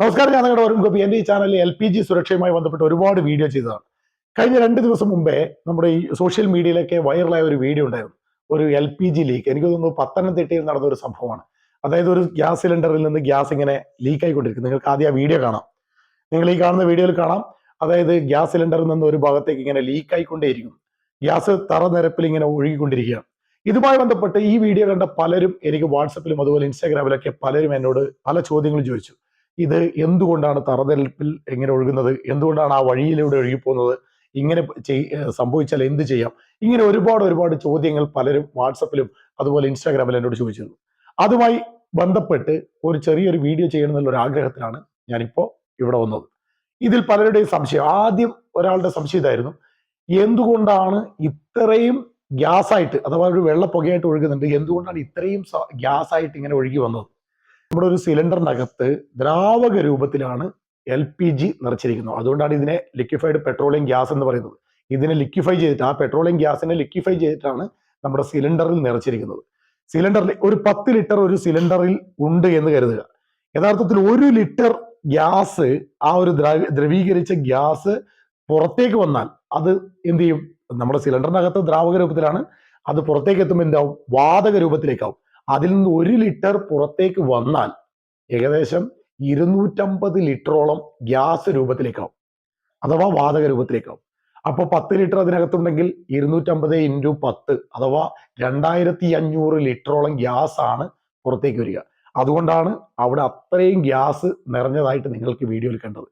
നമസ്കാരം ഞാൻ നിങ്ങളുടെ വരും ഗോപി. എന്റെ ഈ ചാനലിൽ എൽ പി ജി സുരക്ഷയുമായി ബന്ധപ്പെട്ട് ഒരുപാട് വീഡിയോ ചെയ്തതാണ്. കഴിഞ്ഞ രണ്ട് ദിവസം മുമ്പേ നമ്മുടെ ഈ സോഷ്യൽ മീഡിയയിലൊക്കെ വൈറലായ ഒരു വീഡിയോ ഉണ്ടായിരുന്നു. ഒരു എൽ പി ജി ലീക്ക്. എനിക്ക് തോന്നുന്നു പത്തനംതിട്ടയിൽ നടന്ന ഒരു സംഭവമാണ്. അതായത് ഒരു ഗ്യാസ് സിലിണ്ടറിൽ നിന്ന് ഗ്യാസ് ഇങ്ങനെ ലീക്ക് ആയിക്കൊണ്ടിരിക്കും നിങ്ങൾക്ക് ആദ്യം ആ വീഡിയോ കാണാം. നിങ്ങൾ ഈ കാണുന്ന വീഡിയോയിൽ കാണാം. അതായത് ഗ്യാസ് സിലിണ്ടറിൽ നിന്ന് ഒരു ഭാഗത്തേക്ക് ഇങ്ങനെ ലീക്ക് ആയിക്കൊണ്ടേയിരിക്കും ഗ്യാസ് തറ നിരപ്പിൽ ഇങ്ങനെ ഒഴുകിക്കൊണ്ടിരിക്കുകയാണ്. ഇതുമായി ബന്ധപ്പെട്ട് ഈ വീഡിയോ കണ്ട പലരും എനിക്ക് വാട്സപ്പിലും അതുപോലെ ഇൻസ്റ്റാഗ്രാമിലൊക്കെ പലരും എന്നോട് പല ചോദ്യങ്ങളും ചോദിച്ചു. ഇത് എന്തുകൊണ്ടാണ് തറനിരപ്പിൽ എങ്ങനെ ഒഴുകുന്നത്? എന്തുകൊണ്ടാണ് ആ വഴിയിലൂടെ ഒഴുകിപ്പോകുന്നത്? ഇങ്ങനെ സംഭവിച്ചാൽ എന്ത് ചെയ്യാം? ഇങ്ങനെ ഒരുപാട് ഒരുപാട് ചോദ്യങ്ങൾ പലരും വാട്സപ്പിലും അതുപോലെ ഇൻസ്റ്റാഗ്രാമിലും എന്നോട് ചോദിച്ചിരുന്നു. അതുമായി ബന്ധപ്പെട്ട് ഒരു ചെറിയൊരു വീഡിയോ ചെയ്യണം എന്നുള്ള ഒരു ആഗ്രഹത്തിലാണ് ഞാനിപ്പോൾ ഇവിടെ വന്നത്. ഇതിൽ പലരുടെയും സംശയം. ആദ്യം ഒരാളുടെ സംശയം ഇതായിരുന്നു. എന്തുകൊണ്ടാണ് ഇത്രയും ഗ്യാസായിട്ട് അഥവാ ഒരു വെള്ള പുകയായിട്ട് ഒഴുകുന്നുണ്ട് എന്തുകൊണ്ടാണ് ഇത്രയും ഗ്യാസായിട്ട് ഇങ്ങനെ ഒഴുകി വന്നത്? നമ്മുടെ ഒരു സിലിണ്ടറിനകത്ത് ദ്രാവക രൂപത്തിലാണ് എൽ പി ജി നിറച്ചിരിക്കുന്നത്. അതുകൊണ്ടാണ് ഇതിനെ ലിക്വിഫൈഡ് പെട്രോളിയം ഗ്യാസ് എന്ന് പറയുന്നത്. ഇതിനെ ലിക്വിഫൈ ചെയ്തിട്ട് ആ പെട്രോളിയം ഗ്യാസിനെ ലിക്വിഫൈ ചെയ്തിട്ടാണ് നമ്മുടെ സിലിണ്ടറിൽ നിറച്ചിരിക്കുന്നത്. സിലിണ്ടറിൽ ഒരു പത്ത് ലിറ്റർ ഒരു സിലിണ്ടറിൽ ഉണ്ട് എന്ന് കരുതുക. യഥാർത്ഥത്തിൽ ഒരു ലിറ്റർ ഗ്യാസ് ആ ഒരു ദ്രവീകരിച്ച ഗ്യാസ് പുറത്തേക്ക് വന്നാൽ അത് എന്ത് ചെയ്യും? നമ്മുടെ സിലിണ്ടറിനകത്ത് ദ്രാവക രൂപത്തിലാണ്. അത് പുറത്തേക്ക് എത്തുമ്പോൾ എന്താവും? വാതക രൂപത്തിലേക്കാവും. അതിൽ നിന്ന് ഒരു ലിറ്റർ പുറത്തേക്ക് വന്നാൽ ഏകദേശം ഇരുന്നൂറ്റമ്പത് ലിറ്ററോളം ഗ്യാസ് രൂപത്തിലേക്കാവും. അഥവാ വാതക രൂപത്തിലേക്കാവും. അപ്പോൾ പത്ത് ലിറ്റർ അതിനകത്തുണ്ടെങ്കിൽ ഇരുന്നൂറ്റമ്പത് ഇന്റു പത്ത് അഥവാ രണ്ടായിരത്തി അഞ്ഞൂറ് ലിറ്ററോളം ഗ്യാസ് ആണ് പുറത്തേക്ക് വരിക. അതുകൊണ്ടാണ് അവിടെ അത്രയും ഗ്യാസ് നിറഞ്ഞതായിട്ട് നിങ്ങൾക്ക് വീഡിയോയിൽ കണ്ടത്.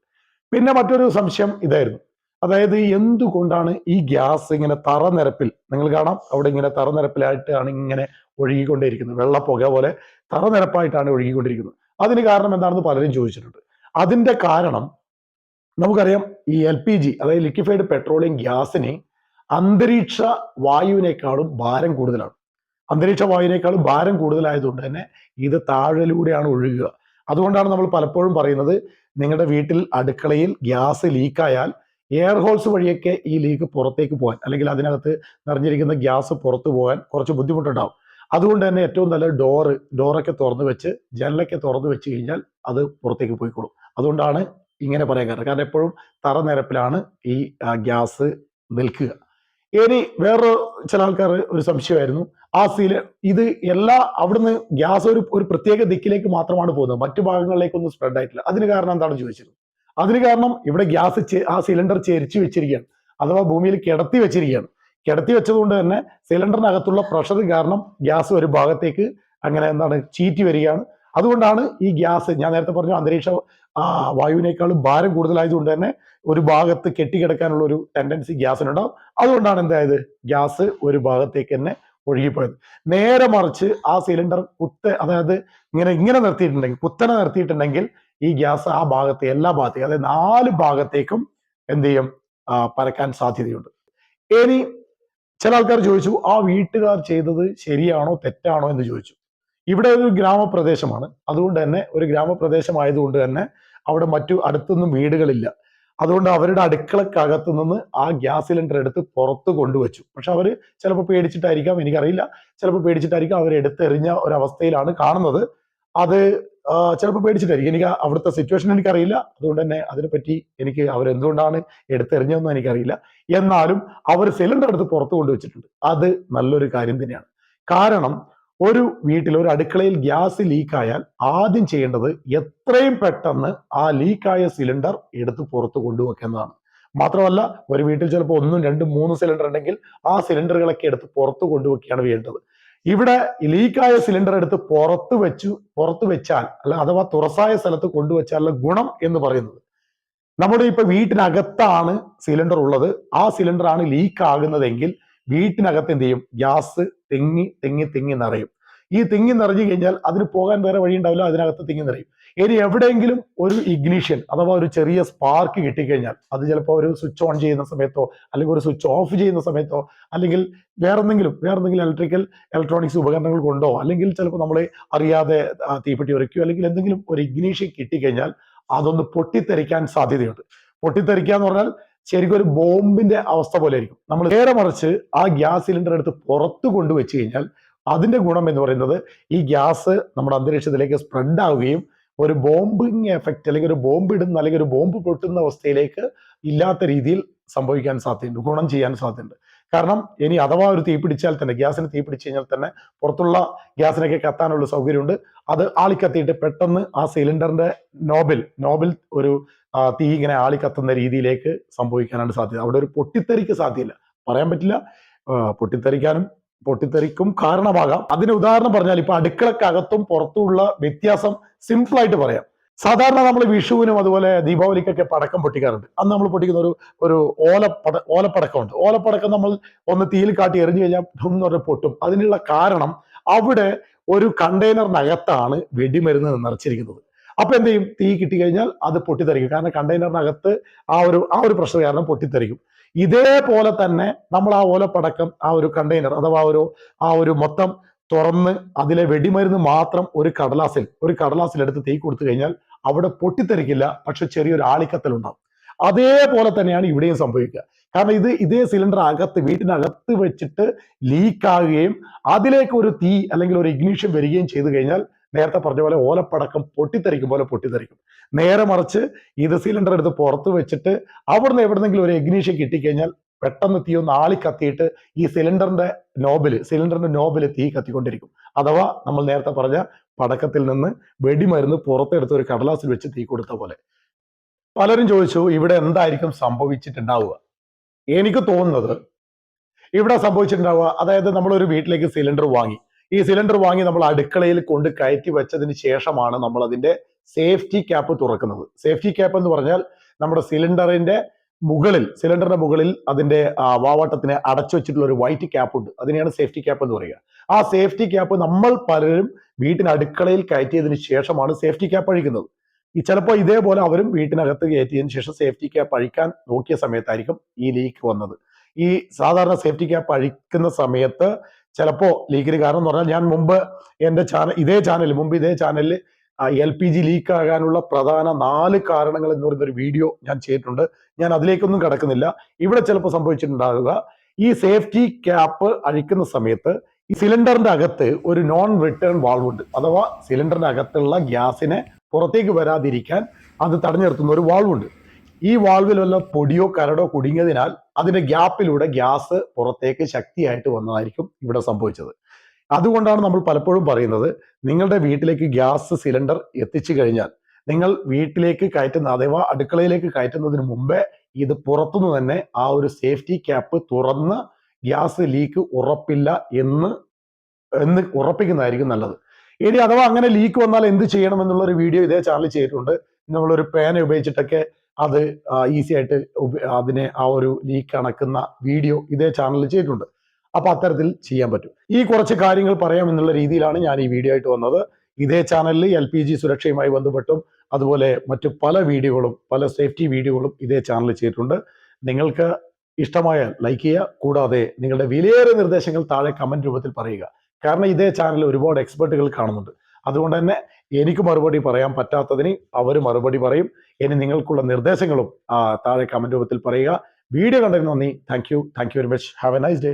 പിന്നെ മറ്റൊരു സംശയം ഇതായിരുന്നു. അതായത് എന്തുകൊണ്ടാണ് ഈ ഗ്യാസ് ഇങ്ങനെ തറനിരപ്പിൽ നിങ്ങൾ കാണാം അവിടെ ഇങ്ങനെ തറനിരപ്പിലായിട്ടാണ് ഇങ്ങനെ ഒഴുകിക്കൊണ്ടേയിരിക്കുന്നത്. വെള്ള പുക പോലെ തറനിരപ്പായിട്ടാണ് ഒഴുകിക്കൊണ്ടിരിക്കുന്നത്. അതിന് കാരണം എന്താണെന്ന് പലരും ചോദിച്ചിട്ടുണ്ട്. അതിന്റെ കാരണം നമുക്കറിയാം ഈ എൽ പി ജി അതായത് ലിക്വിഫൈഡ് പെട്രോളിയം ഗ്യാസിന് അന്തരീക്ഷ വായുവിനേക്കാളും ഭാരം കൂടുതലാണ്. അന്തരീക്ഷ വായുവിനേക്കാളും ഭാരം കൂടുതലായതുകൊണ്ട് തന്നെ ഇത് താഴെലൂടെയാണ് ഒഴുകുക. അതുകൊണ്ടാണ് നമ്മൾ പലപ്പോഴും പറയുന്നത് നിങ്ങളുടെ വീട്ടിൽ അടുക്കളയിൽ ഗ്യാസ് ലീക്കായാൽ എയർ ഹോൾസ് വഴിയൊക്കെ ഈ ലീക്ക് പുറത്തേക്ക് പോകാൻ അല്ലെങ്കിൽ അതിനകത്ത് നിറഞ്ഞിരിക്കുന്ന ഗ്യാസ് പുറത്തു പോകാൻ കുറച്ച് ബുദ്ധിമുട്ടുണ്ടാവും. അതുകൊണ്ട് തന്നെ ഏറ്റവും നല്ല ഡോറ് ഡോറൊക്കെ തുറന്നു വെച്ച് ജനലൊക്കെ തുറന്നു വെച്ച് കഴിഞ്ഞാൽ അത് പുറത്തേക്ക് പോയിക്കോളും. അതുകൊണ്ടാണ് ഇങ്ങനെ പറയാൻ കാരണം. കാരണം എപ്പോഴും തറനിരപ്പിലാണ് ഈ ഗ്യാസ് നിൽക്കുക. ഇനി വേറൊരു ചില ആൾക്കാർ ഒരു സംശയമായിരുന്നു. ആ സീല ഇത് എല്ലാ അവിടുന്ന് ഗ്യാസ് ഒരു ഒരു പ്രത്യേക ദിക്കിലേക്ക് മാത്രമാണ് പോകുന്നത്. മറ്റു ഭാഗങ്ങളിലേക്കൊന്നും സ്പ്രെഡ് ആയിട്ടില്ല. അതിന് കാരണം എന്താണെന്ന് ചോദിച്ചത് അതിന് കാരണം ഇവിടെ ഗ്യാസ് ആ സിലിണ്ടർ ചെരിച്ചു വെച്ചിരിക്കുകയാണ്. അഥവാ ഭൂമിയിൽ കിടത്തി വെച്ചിരിക്കുകയാണ്. കിടത്തി വെച്ചതുകൊണ്ട് തന്നെ സിലിണ്ടറിനകത്തുള്ള പ്രഷർ കാരണം ഗ്യാസ് ഒരു ഭാഗത്തേക്ക് അങ്ങനെ എന്താണ് ചീറ്റി വരികയാണ്. അതുകൊണ്ടാണ് ഈ ഗ്യാസ് ഞാൻ നേരത്തെ പറഞ്ഞു അന്തരീക്ഷ വായുവിനേക്കാളും ഭാരം കൂടുതലായതുകൊണ്ട് തന്നെ ഒരു ഭാഗത്ത് കെട്ടിക്കിടക്കാനുള്ള ഒരു ടെൻഡൻസി ഗ്യാസിനുണ്ടാവും. അതുകൊണ്ടാണ് എന്തായത്? ഗ്യാസ് ഒരു ഭാഗത്തേക്ക് തന്നെ ഒഴുകിപ്പോയത്. നേരെ മറിച്ച് ആ സിലിണ്ടർ കുത്ത അതായത് ഇങ്ങനെ ഇങ്ങനെ നിർത്തിയിട്ടുണ്ടെങ്കിൽ കുത്തനെ നിർത്തിയിട്ടുണ്ടെങ്കിൽ ഈ ഗ്യാസ് ആ ഭാഗത്തെ എല്ലാ ഭാഗത്തേക്കും അതായത് നാല് ഭാഗത്തേക്കും എന്ത് ചെയ്യും? പരക്കാൻ സാധ്യതയുണ്ട്. ഇനി ചില ആൾക്കാർ ചോദിച്ചു ആ വീട്ടുകാർ ചെയ്തത് ശരിയാണോ തെറ്റാണോ എന്ന് ചോദിച്ചു. ഇവിടെ ഒരു ഗ്രാമപ്രദേശമാണ്. അതുകൊണ്ട് തന്നെ ഒരു ഗ്രാമപ്രദേശമായതുകൊണ്ട് തന്നെ അവിടെ മറ്റു അടുത്തൊന്നും വീടുകളില്ല. അതുകൊണ്ട് അവരുടെ അടുക്കളക്കകത്ത് നിന്ന് ആ ഗ്യാസ് സിലിണ്ടർ എടുത്ത് പുറത്ത് കൊണ്ടുവച്ചു. പക്ഷെ അവർ ചിലപ്പോൾ പേടിച്ചിട്ടായിരിക്കാം എനിക്കറിയില്ല. ചിലപ്പോൾ പേടിച്ചിട്ടായിരിക്കാം അവർ എടുത്തെറിഞ്ഞ ഒരവസ്ഥയിലാണ് കാണുന്നത്. അത് ചിലപ്പോൾ പേടിച്ചിട്ടായിരിക്കും. എനിക്ക് അവിടുത്തെ സിറ്റുവേഷൻ എനിക്കറിയില്ല. അതുകൊണ്ട് തന്നെ അതിനെപ്പറ്റി എനിക്ക് അവരെന്തുകൊണ്ടാണ് എടുത്തെറിഞ്ഞതെന്നും എനിക്കറിയില്ല. എന്നാലും അവർ സിലിണ്ടർ എടുത്ത് പുറത്ത് കൊണ്ടുവച്ചിട്ടുണ്ട്. അത് നല്ലൊരു കാര്യം തന്നെയാണ്. കാരണം ഒരു വീട്ടിൽ ഒരു അടുക്കളയിൽ ഗ്യാസ് ലീക്കായാൽ ആദ്യം ചെയ്യേണ്ടത് എത്രയും പെട്ടെന്ന് ആ ലീക്കായ സിലിണ്ടർ എടുത്ത് പുറത്ത് കൊണ്ടുവെക്കുന്നതാണ് മാത്രമല്ല ഒരു വീട്ടിൽ ചിലപ്പോൾ ഒന്നും രണ്ടും മൂന്നും സിലിണ്ടർ ഉണ്ടെങ്കിൽ ആ സിലിണ്ടറുകളൊക്കെ എടുത്ത് പുറത്ത് കൊണ്ടുവെക്കുകയാണ് വേണ്ടത്. ഇവിടെ ലീക്കായ സിലിണ്ടർ എടുത്ത് പുറത്ത് വെച്ചു പുറത്ത് വെച്ചാൽ അല്ല അഥവാ തുറസായ സ്ഥലത്ത് കൊണ്ടുവച്ചാലുള്ള ഗുണം എന്ന് പറയുന്നത്. നമ്മുടെ ഇപ്പൊ വീട്ടിനകത്താണ് സിലിണ്ടർ ഉള്ളത്. ആ സിലിണ്ടർ ആണ് ലീക്ക് ആകുന്നതെങ്കിൽ വീട്ടിനകത്ത് എന്ത് ചെയ്യും? ഗ്യാസ് തെങ്ങി തെങ്ങി തെങ്ങി നിറയും. ഈ തെങ്ങി നിറഞ്ഞു കഴിഞ്ഞാൽ അതിന് പോകാൻ വേറെ വഴി ഉണ്ടാവില്ല അതിനകത്ത് തെങ്ങി നിറയും. ഇനി എവിടെയെങ്കിലും ഒരു ഇഗ്നിഷൻ അഥവാ ഒരു ചെറിയ സ്പാർക്ക് കിട്ടിക്കഴിഞ്ഞാൽ അത് ചിലപ്പോൾ ഒരു സ്വിച്ച് ഓൺ ചെയ്യുന്ന സമയത്തോ അല്ലെങ്കിൽ ഒരു സ്വിച്ച് ഓഫ് ചെയ്യുന്ന സമയത്തോ അല്ലെങ്കിൽ വേറെന്തെങ്കിലും വേറെന്തെങ്കിലും ഇലക്ട്രിക്കൽ ഇലക്ട്രോണിക്സ് ഉപകരണങ്ങൾ കൊണ്ടോ അല്ലെങ്കിൽ ചിലപ്പോൾ നമ്മൾ അറിയാതെ തീപ്പെട്ടി ഉരയ്ക്കുകയോ അല്ലെങ്കിൽ എന്തെങ്കിലും ഒരു ഇഗ്നീഷൻ കിട്ടിക്കഴിഞ്ഞാൽ അതൊന്ന് പൊട്ടിത്തെറിക്കാൻ സാധ്യതയുണ്ട്. പൊട്ടിത്തെറിക്കുക എന്ന് പറഞ്ഞാൽ ശരിക്കും ഒരു ബോംബിന്റെ അവസ്ഥ പോലെ ആയിരിക്കും. നമ്മൾ നേരെ മറിച്ച് ആ ഗ്യാസ് സിലിണ്ടർ എടുത്ത് പുറത്ത് കൊണ്ടുവച്ച് കഴിഞ്ഞാൽ അതിന്റെ ഗുണം എന്ന് പറയുന്നത് ഈ ഗ്യാസ് നമ്മുടെ അന്തരീക്ഷത്തിലേക്ക് സ്പ്രെഡ് ആവുകയും ഒരു ബോംബിങ് എഫക്റ്റ് അല്ലെങ്കിൽ ഒരു ബോംബ് ഇടുന്ന അല്ലെങ്കിൽ ഒരു ബോംബ് പൊട്ടുന്ന അവസ്ഥയിലേക്ക് ഇല്ലാത്ത രീതിയിൽ സംഭവിക്കാൻ സാധ്യതയുണ്ട് ഗുണം ചെയ്യാൻ സാധ്യതയുണ്ട്. കാരണം ഇനി അഥവാ ഒരു തീ പിടിച്ചാൽ തന്നെ ഗ്യാസിന് തീ പിടിച്ചു കഴിഞ്ഞാൽ തന്നെ പുറത്തുള്ള ഗ്യാസിനൊക്കെ കത്താനുള്ള സൗകര്യമുണ്ട്. അത് ആളിക്കത്തിയിട്ട് പെട്ടെന്ന് ആ സിലിണ്ടറിന്റെ നോബിൽ നോബിൽ ഒരു തീ ഇങ്ങനെ ആളിക്കത്തുന്ന രീതിയിലേക്ക് സംഭവിക്കാനാണ് സാധ്യത. അവിടെ ഒരു പൊട്ടിത്തെറിക്ക് സാധ്യതയില്ല. പറയാൻ പറ്റില്ല. പൊട്ടിത്തെറിക്കാനും പൊട്ടിത്തെറിക്കും കാരണമാകാം. അതിന് ഉദാഹരണം പറഞ്ഞാൽ ഇപ്പൊ അടുക്കളക്കകത്തും പുറത്തുമുള്ള വ്യത്യാസം സിമ്പിൾ ആയിട്ട് പറയാം. സാധാരണ നമ്മൾ വിഷുവിനും അതുപോലെ ദീപാവലിക്കൊക്കെ പടക്കം പൊട്ടിക്കാറുണ്ട്. അന്ന് നമ്മൾ പൊട്ടിക്കുന്ന ഒരു ഒരു ഓലപ്പട ഓലപ്പടക്കമുണ്ട്. ഓലപ്പടക്കം നമ്മൾ ഒന്ന് തീയിൽ കാട്ടി എറിഞ്ഞു കഴിഞ്ഞാൽ ധും എന്ന് പറഞ്ഞ് പൊട്ടും. അതിനുള്ള കാരണം അവിടെ ഒരു കണ്ടെയ്നറിനകത്താണ് വെടിമരുന്ന് നിറച്ചിരിക്കുന്നത്. അപ്പൊ എന്ത് ചെയ്യും? തീ കിട്ടിക്കഴിഞ്ഞാൽ അത് പൊട്ടിത്തെറിക്കും. കാരണം കണ്ടെയ്നറിനകത്ത് ആ ഒരു ആ ഒരു പ്രഷർ കാരണം പൊട്ടിത്തെറിക്കും. ഇതേപോലെ തന്നെ നമ്മൾ ആ ഓലപ്പടക്കം ആ ഒരു കണ്ടെയ്നർ അഥവാ ഒരു ആ ഒരു മൊത്തം തുറന്ന് അതിലെ വെടിമരുന്ന് മാത്രം ഒരു കടലാസിൽ ഒരു കടലാസിൽ എടുത്ത് തീ കൊടുത്തു കഴിഞ്ഞാൽ അവിടെ പൊട്ടിത്തെറിക്കില്ല പക്ഷെ ചെറിയൊരു ആളിക്കത്തൽ ഉണ്ടാവും. അതേപോലെ തന്നെയാണ് ഇവിടെയും സംഭവിക്കുക. കാരണം ഇത് ഇതേ സിലിണ്ടർ അകത്ത് വീട്ടിനകത്ത് വെച്ചിട്ട് ലീക്ക് ആകുകയും അതിലേക്ക് ഒരു തീ അല്ലെങ്കിൽ ഒരു ഇഗ്നിഷൻ വരികയും ചെയ്തു കഴിഞ്ഞാൽ നേരത്തെ പറഞ്ഞ പോലെ ഓലപ്പടക്കം പൊട്ടിത്തെറിക്കും പോലെ പൊട്ടിത്തെറിക്കും. നേരെ മറിച്ച് ഇത് സിലിണ്ടർ എടുത്ത് പുറത്ത് വെച്ചിട്ട് അവിടുന്ന് എവിടെന്നെങ്കിലും ഒരു എഗ്നീഷ്യ കിട്ടിക്കഴിഞ്ഞാൽ പെട്ടെന്ന് തീ ഒന്ന് ആളി കത്തിയിട്ട് ഈ സിലിണ്ടറിന്റെ നോബിൽ സിലിണ്ടറിന്റെ നോബിൽ തീ കത്തിക്കൊണ്ടിരിക്കും. അഥവാ നമ്മൾ നേരത്തെ പറഞ്ഞ പടക്കത്തിൽ നിന്ന് വെടിമരുന്ന് പുറത്തെടുത്ത് ഒരു കടലാസിൽ വെച്ച് തീ കൊടുത്ത പോലെ. പലരും ചോദിച്ചു ഇവിടെ എന്തായിരിക്കും സംഭവിച്ചിട്ടുണ്ടാവുക? എനിക്ക് തോന്നുന്നത് ഇവിടെ സംഭവിച്ചിട്ടുണ്ടാവുക അതായത് നമ്മൾ ഒരു വീട്ടിലേക്ക് സിലിണ്ടർ വാങ്ങി. ഈ സിലിണ്ടർ വാങ്ങി നമ്മൾ അടുക്കളയിൽ കൊണ്ട് കയറ്റി വെച്ചതിന് ശേഷമാണ് നമ്മൾ അതിന്റെ സേഫ്റ്റി ക്യാപ്പ് തുറക്കുന്നത്. സേഫ്റ്റി ക്യാപ്പ് എന്ന് പറഞ്ഞാൽ നമ്മുടെ സിലിണ്ടറിന്റെ മുകളിൽ സിലിണ്ടറിന്റെ മുകളിൽ അതിന്റെ വാവട്ടത്തിനെ അടച്ചു വെച്ചിട്ടുള്ള ഒരു വൈറ്റ് ക്യാപ്പ് ഉണ്ട്. അതിനെയാണ് സേഫ്റ്റി ക്യാപ്പ് എന്ന് പറയുക. ആ സേഫ്റ്റി ക്യാപ്പ് നമ്മൾ പലരും വീട്ടിന് അടുക്കളയിൽ കയറ്റിയതിന് ശേഷമാണ് സേഫ്റ്റി ക്യാപ്പ് അഴിക്കുന്നത്. ഈ ചിലപ്പോൾ ഇതേപോലെ അവരും വീട്ടിനകത്ത് കയറ്റിയതിന് ശേഷം സേഫ്റ്റി ക്യാപ്പ് അഴിക്കാൻ നോക്കിയ സമയത്തായിരിക്കും ഈ ലീക്ക് വന്നത്. ഈ സാധാരണ സേഫ്റ്റി ക്യാപ്പ് അഴിക്കുന്ന സമയത്ത് ചിലപ്പോ ലീക്കിന് കാരണം എന്ന് പറഞ്ഞാൽ ഞാൻ മുമ്പ് എന്റെ ചാനൽ ഇതേ ചാനൽ മുമ്പ് ഇതേ ചാനലിൽ എൽ പി ജി ലീക്ക് ആകാനുള്ള പ്രധാന നാല് കാരണങ്ങൾ എന്ന് പറയുന്ന ഒരു വീഡിയോ ഞാൻ ചെയ്തിട്ടുണ്ട്. ഞാൻ അതിലേക്കൊന്നും കിടക്കുന്നില്ല. ഇവിടെ ചിലപ്പോൾ സംഭവിച്ചിട്ടുണ്ടാകുക ഈ സേഫ്റ്റി ക്യാപ്പ് അഴിക്കുന്ന സമയത്ത് ഈ സിലിണ്ടറിന്റെ അകത്ത് ഒരു നോൺ റിട്ടേൺ വാൾവ് ഉണ്ട്. അഥവാ സിലിണ്ടറിന്റെ അകത്തുള്ള ഗ്യാസിനെ പുറത്തേക്ക് വരാതിരിക്കാൻ അത് തടഞ്ഞു നിർത്തുന്ന ഒരു വാൾവ് ഉണ്ട്. ഈ വാൾവിൽ വല്ല പൊടിയോ കരടോ കുടുങ്ങിയതിനാൽ അതിന്റെ ഗ്യാപ്പിലൂടെ ഗ്യാസ് പുറത്തേക്ക് ശക്തിയായിട്ട് വന്നതായിരിക്കും ഇവിടെ സംഭവിച്ചത്. അതുകൊണ്ടാണ് നമ്മൾ പലപ്പോഴും പറയുന്നത് നിങ്ങളുടെ വീട്ടിലേക്ക് ഗ്യാസ് സിലിണ്ടർ എത്തിച്ചു കഴിഞ്ഞാൽ നിങ്ങൾ വീട്ടിലേക്ക് കയറ്റുന്ന അഥവാ അടുക്കളയിലേക്ക് കയറ്റുന്നതിന് മുമ്പേ ഇത് പുറത്തുനിന്ന് തന്നെ ആ ഒരു സേഫ്റ്റി ക്യാപ്പ് തുറന്ന് ഗ്യാസ് ലീക്ക് ഉറപ്പില്ല എന്ന് എന്ന് ഉറപ്പിക്കുന്നതായിരിക്കും നല്ലത്. ഇനി അഥവാ അങ്ങനെ ലീക്ക് വന്നാൽ എന്ത് ചെയ്യണം എന്നുള്ള ഒരു വീഡിയോ ഇതേ ചാനൽ ചെയ്തിട്ടുണ്ട്. നമ്മളൊരു പേന ഉപയോഗിച്ചിട്ടൊക്കെ അത് ഈസി ആയിട്ട് അതിനെ ആ ഒരു ലീക്ക് അണക്കുന്ന വീഡിയോ ഇതേ ചാനലിൽ ചെയ്തിട്ടുണ്ട്. അപ്പൊ അത്തരത്തിൽ ചെയ്യാൻ പറ്റും. ഈ കുറച്ച് കാര്യങ്ങൾ പറയാം എന്നുള്ള രീതിയിലാണ് ഞാൻ ഈ വീഡിയോ ആയിട്ട് വന്നത്. ഇതേ ചാനലിൽ എൽ പി ജി സുരക്ഷയുമായി ബന്ധപ്പെട്ടും അതുപോലെ മറ്റു പല വീഡിയോകളും പല സേഫ്റ്റി വീഡിയോകളും ഇതേ ചാനലിൽ ചെയ്തിട്ടുണ്ട്. നിങ്ങൾക്ക് ഇഷ്ടമായാൽ ലൈക്ക് ചെയ്യുക കൂടാതെ നിങ്ങളുടെ വിലയേറിയ നിർദ്ദേശങ്ങൾ താഴെ കമന്റ് രൂപത്തിൽ പറയുക. കാരണം ഇതേ ചാനലിൽ ഒരുപാട് എക്സ്പെർട്ടുകൾ കാണുന്നുണ്ട്. അതുകൊണ്ട് തന്നെ എനിക്ക് മറുപടി പറയാൻ പറ്റാത്തതിന് അവർ മറുപടി പറയും. ഇനി നിങ്ങൾക്കുള്ള നിർദ്ദേശങ്ങളും താഴെ കമന്റ് രൂപത്തിൽ പറയുക. വീഡിയോ കണ്ടതിന് നന്ദി. Thank you thank you very much have a nice day